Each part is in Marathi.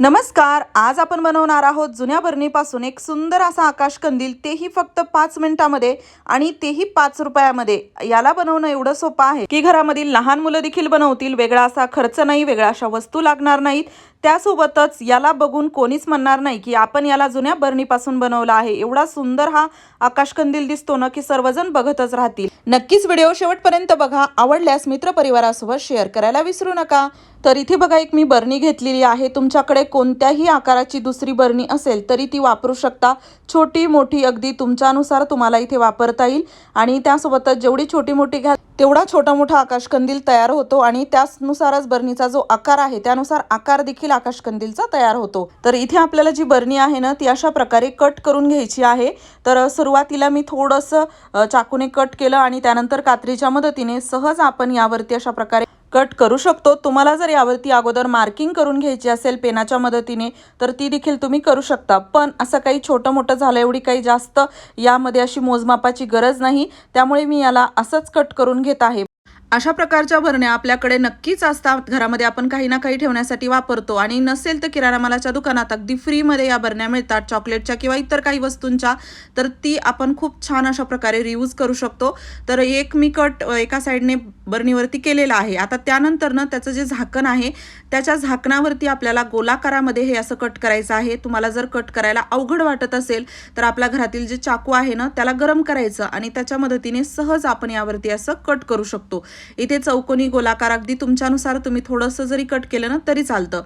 नमस्कार आज आपण बनवणार आहोत जुन्या बरणीपासून एक सुंदर असा आकाश कंदील. तेही फक्त पाच मिनिटामध्ये आणि तेही पाच रुपयामध्ये. याला बनवणं एवढं सोपं आहे की घरामधील लहान मुलं देखील बनवतील. वेगळा असा खर्च नाही वेगळ्या अशा वस्तू लागणार नाहीत. त्यासोबतच याला बघून कोणीच म्हणणार नाही की आपण याला जुन्या बरणीपासून बनवला आहे. एवढा सुंदर हा आकाशकंदील दिसतो ना की सर्वजण बघतच राहतील. नक्कीच व्हिडिओ शेवटपर्यंत बघा. आवडल्यास मित्रपरिवारासोबत शेअर करायला विसरू नका. तर इथे बघा एक मी बरणी घेतलेली आहे. तुमच्याकडे कोणत्याही आकाराची दुसरी बरणी असेल तरी ती वापरू शकता. छोटी मोठी अगदी तुमच्यानुसार तुम्हाला इथे वापरता येईल. आणि त्यासोबतच जेवढी छोटी मोठी घ्या तेवढा छोटा मोठा आकाशकंदील तयार होतो आणि त्यानुसारच बरणीचा जो आकार आहे त्यानुसार आकार देखील आकाशकंदीलचा तयार होतो. तर इथे आपल्याला जी बरणी आहे ना ती अशा प्रकारे कट करून घ्यायची आहे. तर सुरुवातीला मी थोडंसं चाकूने कट केलं आणि त्यानंतर कात्रीच्या मदतीने सहज आपण यावरती अशा प्रकारे कट करू शकतो. तुम्हाला जर यावरती अगोदर मार्किंग करून घ्यायची असेल पेनाच्या मदतीने तर ती देखील तुम्ही करू शकता. पण असं काही छोटं मोठं झालं एवढी काही जास्त यामध्ये अशी मोजमापाची गरज नाही. त्यामुळे मी याला असंच कट करून घेत आहे. अशा प्रकारच्या भरण्या आपल्याकडे नक्कीच असतात. घरामध्ये आपण काही ना काही ठेवण्यासाठी वापरतो. आणि नसेल तर किराणा मालाच्या दुकानात अगदी फ्रीमध्ये या भरण्या मिळतात. चॉकलेटच्या किंवा इतर काही वस्तूंच्या. तर ती आपण खूप छान अशा प्रकारे रियूज करू शकतो. तर एक मी कट एका साईडने बरणीवरती केलेला आहे. आता त्यानंतरनं त्याचं जे झाकण आहे त्याच्या झाकणावरती आपल्याला गोलाकारामध्ये हे असं कट करायचं आहे. तुम्हाला जर कट करायला अवघड वाटत असेल तर आपल्या घरातील जे चाकू आहे ना त्याला गरम करायचं. आणि त्याच्या मदतीने सहज आपण यावरती असं कट करू शकतो. इथे चौकोनी गोलाकार अगदी तुमच्यानुसार तुम्ही थोडंसं जरी कट केलं ना तरी चालतं.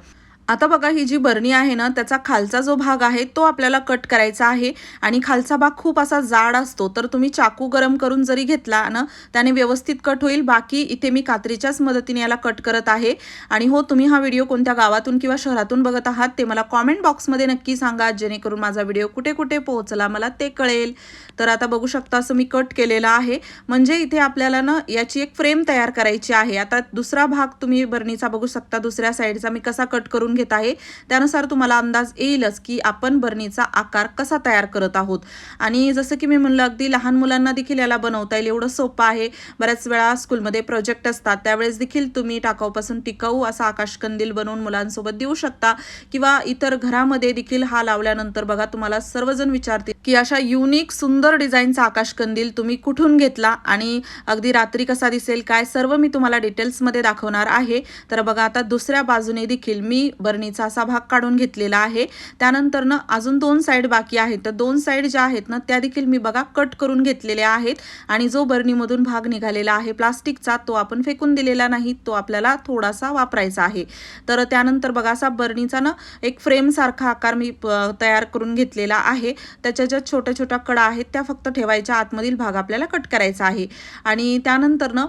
आता बघा ही जी बरणी आहे ना त्याचा खालचा जो भाग आहे तो आपल्याला कट करायचा आहे. आणि खालचा भाग खूप असा जाड असतो. तर तुम्ही चाकू गरम करून जरी घेतला ना त्याने व्यवस्थित कट होईल. बाकी इथे मी कात्रीच्याच मदतीने याला कट करत आहे. आणि हो तुम्ही हा व्हिडिओ कोणत्या गावातून किंवा शहरातून बघत आहात ते मला कॉमेंट बॉक्समध्ये नक्की सांगा. जेणेकरून माझा व्हिडिओ कुठे कुठे पोहोचला मला ते कळेल. तर आता बघू शकता असं मी कट केलेलं आहे. म्हणजे इथे आपल्याला ना याची एक फ्रेम तयार करायची आहे. आता दुसरा भाग तुम्ही बरणीचा बघू शकता. दुसऱ्या साईडचा मी कसा कट करून घेत आहे. त्यानुसार तुम्हाला अंदाज येईलच की आपण बरणीचा आकार कसा तयार करत आहोत. आणि जसं की मी म्हणलं अगदी लहान मुलांना देखील याला बनवता येईल. एवढं सोपं आहे. बऱ्याच वेळा स्कूलमध्ये प्रोजेक्ट असतात. त्यावेळेस देखील तुम्ही टाकाऊपासून टिकाऊ असा आकाशकंदील बनवून मुलांसोबत देऊ शकता. किंवा इतर घरामध्ये देखील हा लावल्यानंतर बघा तुम्हाला सर्वजण विचारतील की अशा युनिक सुंदर डिझाईनचा आकाशकंदील तुम्ही कुठून घेतला? आणि अगदी रात्री कसा दिसेल? काय? सर्व मी तुम्हाला डिटेल्समध्ये दाखवणार आहे. तर बघा आता दुसऱ्या बाजूने देखील मी बरणीचा असा भाग काढून घेतलेला आहे. त्यानंतर ना अजून दोन साईड बाकी आहेत. तर दोन साईड ज्या आहेत ना त्या देखील मी बघा कट करून घेतलेल्या आहेत. आणि जो बरणीमधून भाग निघालेला आहे प्लास्टिकचा तो आपण फेकून दिलेला नाही तो आपल्याला थोडासा वापरायचा आहे. तर त्यानंतर बघा असा बरणीचा ना एक फ्रेमसारखा आकार मी प- तयार करून घेतलेला आहे. त्याच्या ज्या छोट्या छोट्या कडा आहेत त्या फक्त ठेवायच्या आतमधील भाग आपल्याला कट करायचा आहे. आणि त्यानंतर ना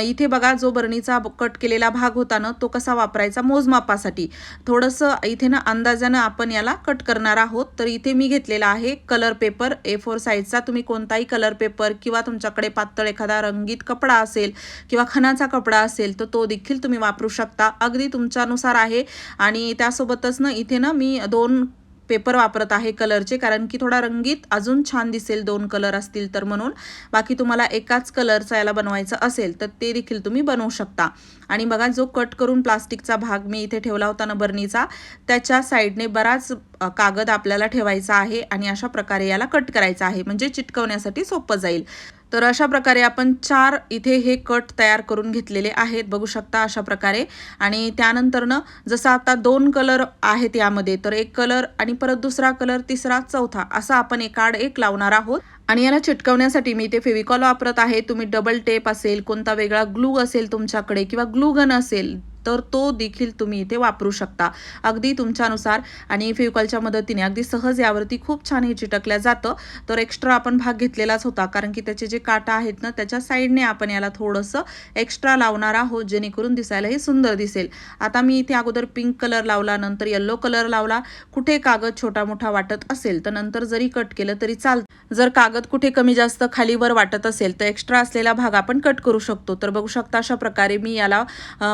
इथे बघा जो बरणीचा कट केलेला भाग होता ना तो कसा वापरायचा? मोजमापासाठी. थोडंसं इथे ना अंदाजानं आपण याला कट करणार आहोत. तर इथे मी घेतलेला आहे कलर पेपर ए फोर साईजचा तुम्ही कोणताही कलर पेपर किंवा तुमच्याकडे पातळ एखादा रंगीत कपडा असेल किंवा खणाचा कपडा असेल तर तो देखील तुम्ही वापरू शकता. अगदी तुमच्यानुसार आहे. आणि त्यासोबतच ना इथे ना मी दोन पेपर वापरत आहे कलरचे कारण की थोडा रंगीत अजून छान दिसेल दोन कलर असतील तर म्हणून. बाकी तुम्हाला एकाच कलरचा याला बनवायचा असेल तर ते देखील तुम्ही बनवू शकता. आणि बघा जो कट करून प्लास्टिकचा भाग मी इथे ठेवला होता ना बर्नीचा त्याच्या साईडने बराच कागद आपल्याला ठेवायचा आहे आणि अशा प्रकारे याला कट करायचा आहे. म्हणजे चिटकवण्यासाठी सोपं जाईल. तर अशा प्रकारे आपण चार इथे हे कट तयार करून घेतलेले आहेत. बघू शकता अशा प्रकारे. आणि त्यानंतरनं जसं आता दोन कलर आहेत यामध्ये तर एक कलर आणि परत दुसरा कलर तिसरा चौथा असा आपण एकाड एक लावणार आहोत. आणि याला चिटकवण्यासाठी मी इथे फेविकॉल वापरत आहे. तुम्ही डबल टेप असेल कोणता वेगळा ग्लू असेल तुमच्याकडे किंवा ग्लू गन असेल तर तो देखील तुम्ही इथे वापरू शकता. अगदी तुमच्यानुसार आणि फेविकॉलच्या मदतीने. अगदी सहज यावरती खूप छान हे चिटकल्या जातं. तर एक्स्ट्रा आपण भाग घेतलेलाच होता. कारण की त्याचे जे काटा आहेत ना त्याच्या साईडने आपण याला थोडंसं एक्स्ट्रा लावणार आहोत जेणेकरून दिसायला हे सुंदर दिसेल. आता मी इथे अगोदर पिंक कलर लावला नंतर येल्लो कलर लावला. कुठे कागद छोटा मोठा वाटत असेल तर नंतर जरी कट केलं तरी चाल जर कागद कुठे कमी जास्त खालीवर वाटत असेल तर एक्स्ट्रा असलेला भाग आपण कट करू शकतो. तर बघू शकता अशा प्रकारे मी याला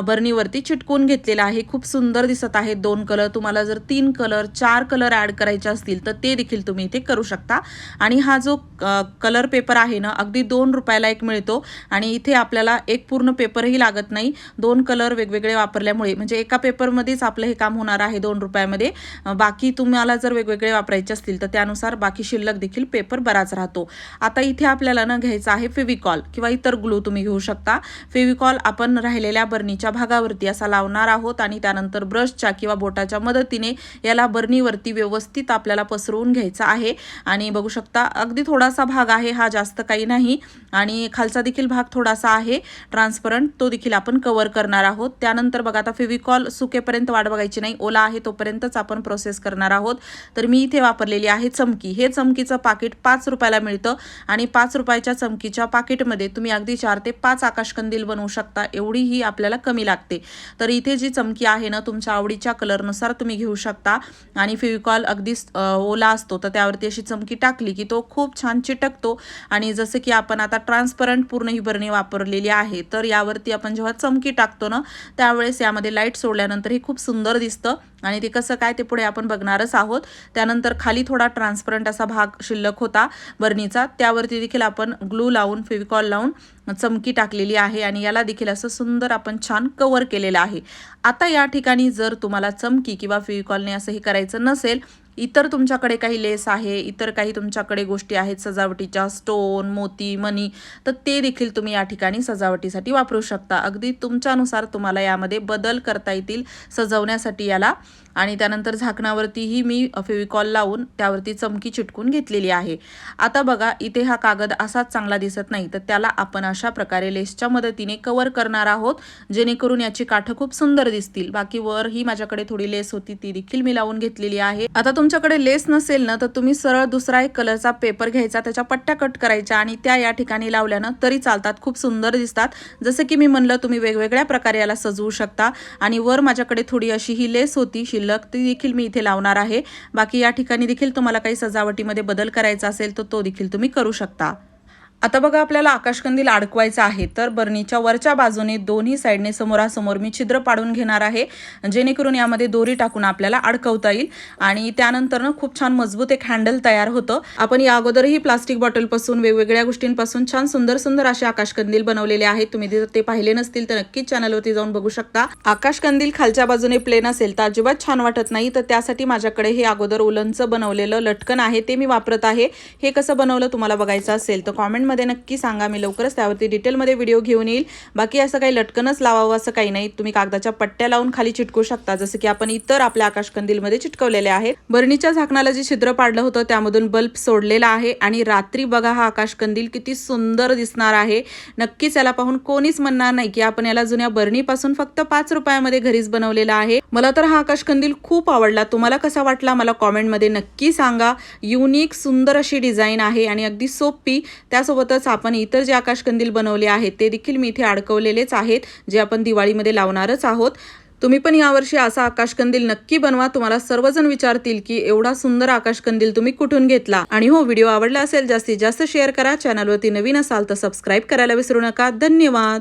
बर्नीवरती चिटकून घेतलेला आहे. खूप सुंदर दिसत आहे दोन कलर तुम्हाला जर तीन कलर चार कलर ॲड करायचे असतील तर ते देखील तुम्ही इथे करू शकता. आणि हा जो कलर पेपर आहे ना अगदी दोन रुपयाला एक मिळतो. आणि इथे आपल्याला एक पूर्ण पेपरही लागत नाही. दोन कलर वेगवेगळे वापरल्यामुळे म्हणजे एका पेपरमध्येच आपलं हे काम होणार आहे दोन रुपयामध्ये. बाकी तुम्हाला जर वेगवेगळे वापरायचे असतील तर त्यानुसार बाकी शिल्लक देखील पेपर बराच राहतो. आता इथे आपल्याला ना घ्यायचं आहे फेविकॉल किंवा इतर ग्लू तुम्ही घेऊ शकता. फेविकॉल आपण राहिलेल्या बर्नीच्या भागावरती असा लावणार आहोत आणि त्यानंतर ब्रशच्या किंवा बोटाच्या मदतीने याला बर्नीवरती व्यवस्थित आपल्याला पसरवून घ्यायचा आहे. आणि बघू शकता अगदी थोडासा भाग आहे हा जास्त काही नाही. आणि खालचा देखील भाग थोडासा आहे ट्रान्सपरंट तो देखील आपण कव्हर करणार आहोत. त्यानंतर बघा आता फेविकॉल सुकेपर्यंत वाट बघायची नाही ओला आहे तोपर्यंतच आपण प्रोसेस करणार आहोत. तर मी इथे वापरलेली आहे चमकी. हे चमकीचं पाकिट पाच पाच रुपयाला मिळतं आणि पाच रुपयाच्या चमकीच्या पाकिटमध्ये तुम्ही अगदी चार ते पाच आकाशकंदील बनवू शकता एवढी ही आपल्याला कमी लागते. तर इथे जी चमकी आहे ना तुमच्या आवडीच्या कलरनुसार तुम्ही घेऊ शकता आणि फेविकॉल अगदी ओला असतो तर त्यावरती अशी चमकी टाकली की तो खूप छान चिटकतो. आणि जसं की आपण आता ट्रान्सपरंट पूर्ण ही बरणी वापरलेली आहे तर यावरती आपण जेव्हा चमकी टाकतो ना त्यावेळेस यामध्ये लाइट सोडल्यानंतर हे खूप सुंदर दिसतं. आणि ते कसं काय ते पुढे आपण बघणारच आहोत. त्यानंतर खाली थोडा ट्रान्सपरंट असा भाग शिल्लक होता. बर्नीचा त्यावरती देखील आपण ग्लू लावून फेविकॉल लावून चमकी टाकलेली आहे आणि याला देखील असं सुंदर आपण छान कवर केलेलं आहे. आता या ठिकाणी जर तुम्हाला चमकी किंवा फेविकॉलने असं हे करायचं नसेल इतर तुमच्याकडे काही लेस आहे इतर काही तुमच्याकडे गोष्टी आहेत सजावटीच्या स्टोन मोती मनी तर ते देखील तुम्ही या ठिकाणी सजावटीसाठी वापरू शकता. अगदी तुमच्यानुसार तुम्हाला यामध्ये बदल करता येतील सजवण्यासाठी याला. आणि त्यानंतर झाकणावरतीही मी फेविकॉल लावून त्यावरती चमकी चिटकून घेतलेली आहे. आता बघा इथे हा कागद असाच चांगला दिसत नाही तर त्याला आपण अशा प्रकारे लेसच्या मदतीने कवर करणार आहोत जेणेकरून याची काठं खूप सुंदर दिसतील. बाकी वर ही माझ्याकडे थोडी लेस होती ती देखील मी लावून घेतलेली आहे. आता तुमच्याकडे लेस नसेल ना तर तुम्ही सरळ दुसरा एक कलरचा पेपर घ्यायचा त्याच्या पट्ट्या कट करायच्या आणि त्या या ठिकाणी लावल्यानं तरी चालतात खूप सुंदर दिसतात. जसं की मी म्हणलं तुम्ही वेगवेगळ्या प्रकारे याला सजवू शकता. आणि वर माझ्याकडे थोडी अशी ही लेस होती शिल्लक ती देखील मी इथे लावणार आहे. बाकी या ठिकाणी देखील तुम्हाला काही सजावटीमध्ये बदल करायचा असेल तर तो देखील तुम्ही करू शकता. आता बघा आपल्याला आकाशकंदील अडकवायचा आहे तर बर्नीच्या वरच्या बाजूने दोन्ही साईडने समोरासमोर मी छिद्र पाडून घेणार आहे जेणेकरून यामध्ये दोरी टाकून आपल्याला अडकवता येईल. आणि त्यानंतर ना खूप छान मजबूत एक हँडल तयार होतं. आपण या अगोदरही प्लास्टिक बॉटलपासून वेगवेगळ्या गोष्टींपासून छान सुंदर सुंदर असे आकाशकंदील बनवलेले आहेत. तुम्ही जर ते पाहिले नसतील तर नक्कीच चॅनलवरती जाऊन बघू शकता. आकाशकंदील खालच्या बाजूने प्लेन असेल तर अजिबात छान वाटत नाही तर त्यासाठी माझ्याकडे हे अगोदर उलनचं बनवलेलं लटकन आहे ते मी वापरत आहे. हे कसं बनवलं तुम्हाला बघायचं असेल तर कॉमेंट कमेंटमध्ये नक्की सांगा. मी लवकरच त्यावरती डिटेलमध्ये व्हिडिओ घेऊन येईल. बाकी असं काही लटकनच लावावं असं काही नाही. तुम्ही कागदाच्या पट्ट्या लावून खाली चिटकू शकता. जसं की आपण इतर आपल्या आकाशकंदीलमध्ये चिटकवलेले आहेत. बरणीच्या झाकणाला जे छिद्र पाडलं होतं त्यामधून बल्ब सोडलेला आहे. आणि रात्री बघा हा आकाशकंदील किती सुंदर दिसणार आहे. नक्कीच याला पाहून कोणीच म्हणणार नाही की आपण याला जुन्या बरणीपासून फक्त पाच रुपयामध्ये घरीच बनवलेला आहे. मला तर हा आकाशकंदील खूप आवडला. तुम्हाला कसा वाटला मला कॉमेंटमध्ये नक्की सांगा. युनिक सुंदर अशी डिझाईन आहे आणि अगदी सोपी. त्यासोबतच आपण इतर जे आकाशकंदील बनवले आहेत ते देखील मी इथे अडकवलेलेच आहेत जे आपण दिवाळीमध्ये लावणारच आहोत. तुम्ही पण यावर्षी असा आकाशकंदील नक्की बनवा. तुम्हाला सर्वजण विचारतील की एवढा सुंदर आकाशकंदील तुम्ही कुठून घेतला? आणि हो व्हिडिओ आवडला असेल जास्तीत जास्त शेअर करा. चॅनलवरती नवीन असाल तर सबस्क्राईब करायला विसरू नका. धन्यवाद!